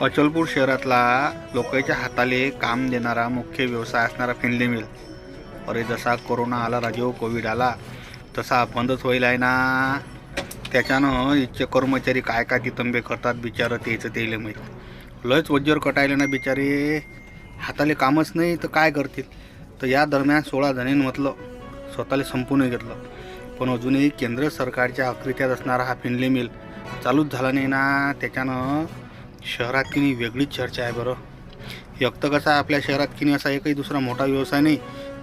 अचलपूर शहरातला लोकांच्या हाताले काम देणारा मुख्य व्यवसाय असणारा फिनले मिल. अरे जसा कोरोना आला राजो कोविड आला तसा बंदच होईल आहे ना त्याच्यानं इथचे कर्मचारी काय काय तितंबे करतात बिचारं त्याचं त्याला माहीत. लयच वज्जर कटायले ना बिचारे. हाताले कामच नाही तर काय करतील? तर या दरम्यान सोळा जणींनी म्हटलं स्वतःला संपून घेतलं. पण अजूनही केंद्र सरकारच्या अकृत्यात असणारा हा फिनले मिल चालूच झाला नाही ना. त्याच्यानं शहरात की नाही वेगळीच चर्चा आहे बरं. एक तर कसं आपल्या शहरात की नाही असा एकही दुसरा मोठा व्यवसाय नाही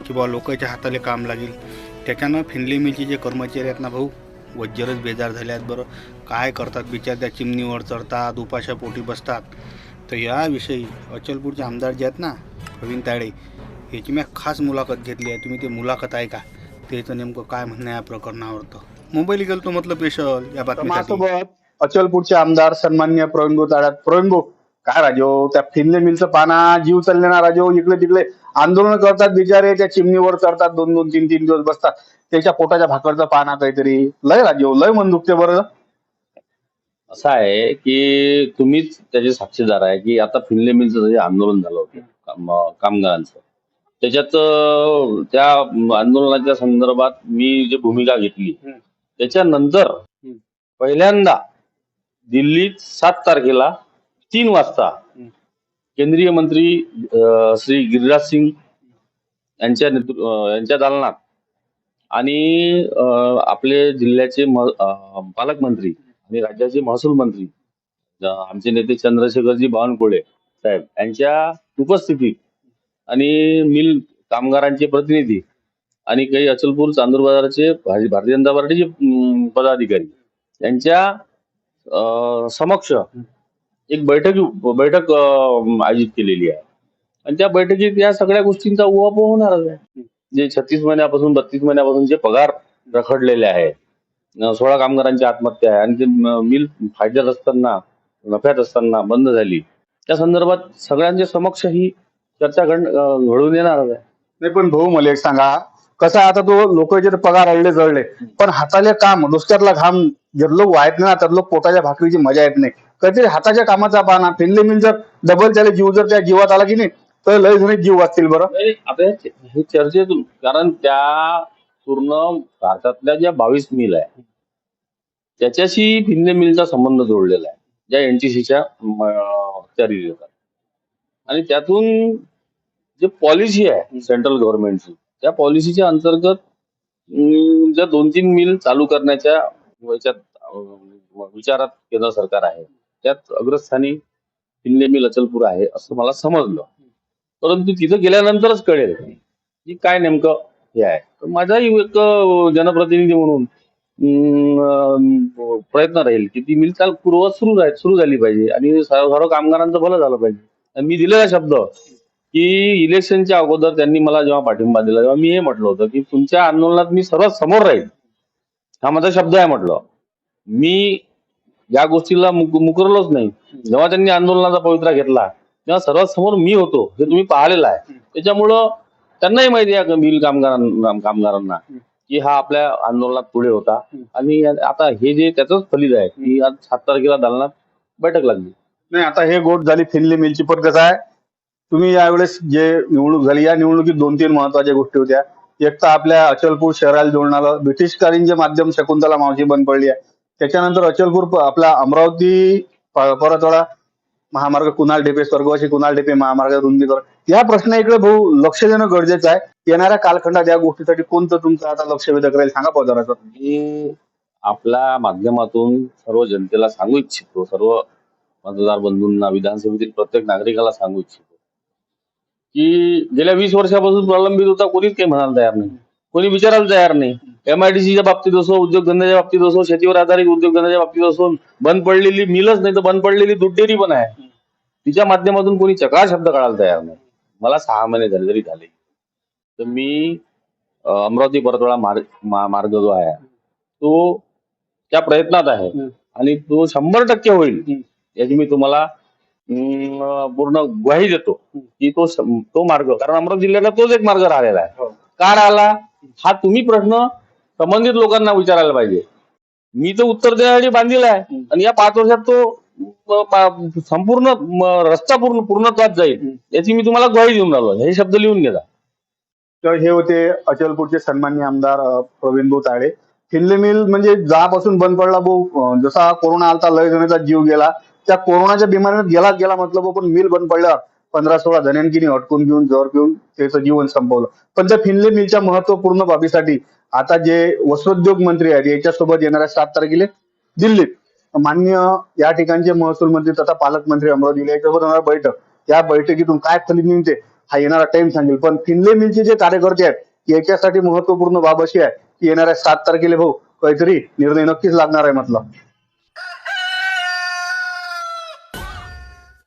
की बा लोकांच्या हाताले काम लागेल. त्याच्यानं फिनले मिलचे जे कर्मचारी आहेत ना भाऊ वज्जरच बेजार झाले आहेत बरं. काय करतात? बिचार त्या चिमणीवर चढतात उपाशा पोटी बसतात. तर याविषयी अचलपूरचे आमदार जे आहेत ना प्रवीण तायडे याची मी खास मुलाखत घेतली आहे. तुम्ही ते मुलाखत आहे का त्याचं नेमकं काय म्हणणं आहे या प्रकरणावर तर. मुंबईला गेलो तो म्हटलं पेशल या बातमीसाठी. माझ्यासोबत अचलपूरचे आमदार सन्मान्य प्रवीण ताड्यात प्रवीण भाऊ काय राजो? त्या फिनले मिलचं पाना जीव चालले ना राजो. इकडे तिकडे आंदोलन करतात बिचारे त्या चिमणीवर चढतात दोन दोन तीन तीन दिवस बसतात. त्याच्या पोटाच्या भाकरचा पाना काहीतरी. लय राजो लय मन दुखते बरं. असं आहे की तुम्हीच त्याचे साक्षीदार आहे की आता फिनले मिलचं जे आंदोलन झालं होतं काम- कामगारांचं. त्याच्यात त्या आंदोलनाच्या संदर्भात मी जी भूमिका घेतली. त्याच्यानंतर. पहिल्यांदा दिल्लीत सात तारखेला तीन वाजता. केंद्रीय मंत्री अं, श्री गिरिराज सिंग यांच्या नेतृ अं, यांच्या दालनात आणि अं, आपले जिल्ह्याचे म- अं, पालकमंत्री आणि राज्याचे महसूल मंत्री अं, आमचे नेते चंद्रशेखरजी बावनकुळे साहेब यांच्या उपस्थितीत आणि मिल कामगारांचे प्रतिनिधी आणि काही अचलपूर चांदूर बाजाराचे भार- भारतीय जनता पार्टीचे अं, पदाधिकारी यांच्या समक्ष एक बैठक बैठक आयोजित केलेली आहे. आणि त्या बैठकीत या सगळ्या गोष्टींचा उहापोह होणारच आहे. जे छत्तीस महिन्यापासून बत्तीस महिन्यापासून जे पगार रखडलेले आहेत सोळा कामगारांची आत्महत्या आहे आणि ते मिल फायद्यात असताना नफ्यात असताना बंद झाली. त्या संदर्भात सगळ्यांच्या समक्ष ही चर्चा घड घडून येणारच आहे. नाही पण भाऊ मला एक सांगा. कसं आहे आता तो लोक जे पगार अडले जळले. पण हाताले काम नुसत्यातला घाम जर लोक वाहत नाही ना तर लोक पोटाच्या भाकरीची मजा येत नाही. कधीतरी हाताच्या कामाचा पाना फिनले मिल जर डबल त्याला जीव जर त्या जीवात आला की नाही तर लय जणी जीव वाचतील बरं. आता हे चर्चेतून कारण त्या पूर्ण भारतातल्या ज्या बावीस मिल आहे त्याच्याशी भिन्न मिलचा संबंध जोडलेला आहे ज्या एनटीसीच्या तयारी देतात आणि त्यातून जे पॉलिसी आहे सेंट्रल गव्हर्नमेंटची त्या पॉलिसीच्या अंतर्गत ज्या दोन तीन मिल चालू करण्याच्या याच्यात विचारात केंद्र सरकार आहे त्यात अग्रस्थानी भिल्ले मिल अचलपूर आहे असं मला समजलं. परंतु तिथं गेल्यानंतरच कळेल की काय नेमकं हे आहे. तर माझाही एक जनप्रतिनिधी म्हणून अं, प्रयत्न राहील की ती मिल काल पूर्वत सुरू सुरू झाली पाहिजे आणि सर्व कामगारांचं भलं झालं पाहिजे. मी दिलेला शब्द की इलेक्शनच्या अगोदर त्यांनी मला जेव्हा पाठिंबा दिला तेव्हा मी हे म्हटलं होतं की तुमच्या आंदोलनात मी सर्वात समोर राहील. हा माझा शब्द आहे म्हटलं. मी या गोष्टीला मुकरलोच नाही. जेव्हा त्यांनी आंदोलनाचा पवित्रा घेतला तेव्हा सर्वात समोर मी होतो हे तुम्ही पाहिलेलं आहे. त्याच्यामुळं त्यांनाही माहिती आहे मिल कामगारांना कामगारांना की हा आपल्या आंदोलनात पुढे होता. आणि आता हे जे त्याचंच फलित आहे की आज सात तारखेला दालनात बैठक लागली. नाही आता हे गोट झाली फिल्ली मिलची पण कसं आहे तुम्ही यावेळेस जे निवडणूक झाली या निवडणुकीत दोन तीन महत्त्वाच्या गोष्टी होत्या. एक तर आपल्या अचलपूर शहराला जोडणारा ब्रिटिशकालीन जे माध्यम शकुंतला मावशी बंद पडली आहे त्याच्यानंतर अचलपूर आपला अमरावती परतवाडा महामार्ग कुणाल डेपे स्वर्गवासी कुणाल डेपे महामार्ग रुंदीकरण या प्रश्न इकडे भाऊ लक्ष देणं गरजेचं आहे. येणाऱ्या कालखंडात या गोष्टीसाठी कोणतं तुमचं आता लक्ष वेधक करेल सांगा पदाराचं. मी आपल्या माध्यमातून सर्व जनतेला सांगू इच्छितो सर्व मतदार बंधूंना विधानसभेतील प्रत्येक नागरिकाला सांगू इच्छितो. की गेल्या वीस वर्षापासून प्रलंबित होता कोणीच काही म्हणायला तयार नाही. कोणी विचारायला तयार नाही. एमआयडीसीच्या बाबतीत असो उद्योगधंद्याच्या बाबतीत असो शेतीवर आधारित उद्योगधंद्याच्या बाबतीत असो बंद पडलेली मिलच नाही तर बंद पडलेली दूध डेअरी पण आहे. तिच्या माध्यमातून कोणी चकार शब्द काढायला तयार नाही. मला सहा महिने झाले तरी झाले. तर मी अमरावती परतवाडा मार्ग मा- मार्ग जो आहे तो त्या प्रयत्नात आहे. आणि तो शंभर टक्के होईल. याची मी तुम्हाला पूर्ण ग्वाही देतो की तो तो मार्ग. कारण अमरावती जिल्ह्याला तोच एक मार्ग राहिलेला आहे. हो. का राहिला हा तुम्ही प्रश्न संबंधित लोकांना विचारायला पाहिजे. मी तर उत्तर देण्यासाठी बांधील आहे. आणि या पाच वर्षात तो संपूर्ण रस्ता पूर्ण पूर्णत्वात जाईल याची मी तुम्हाला ग्वाही देऊन राहिलो हे शब्द लिहून घेता तर हे होते अचलपूरचे सन्मान्य आमदार प्रवीण भाऊ ताळे फिनले मिल म्हणजे जापासून बंद पडला भाऊ. जसा कोरोना आलता लय जणांचा जीव गेला. त्या कोरोनाच्या बिमारीत गेला गेला मतलब पण मिल बंद पडलं. पंधरा सोळा जणांनी अटकून घेऊन जोर घेऊन त्याचं जीवन संपवलं. पण त्या फिनले मिलच्या महत्त्वपूर्ण बाबीसाठी आता जे वस्त्रोद्योग मंत्री आहेत याच्यासोबत येणाऱ्या सात तारखेला दिल्लीत. मान्य या ठिकाणचे महसूल मंत्री तथा पालकमंत्री अमरावती याच्यासोबत होणार बैठक. या बैठकीतून काय फलित निघते हा येणारा टाइम सांगेल. पण फिनले मिलचे जे कार्यकर्ते आहेत याच्यासाठी महत्त्वपूर्ण बाब अशी आहे की येणाऱ्या सात तारखेला भाऊ काहीतरी निर्णय नक्कीच लागणार आहे म्हटलं.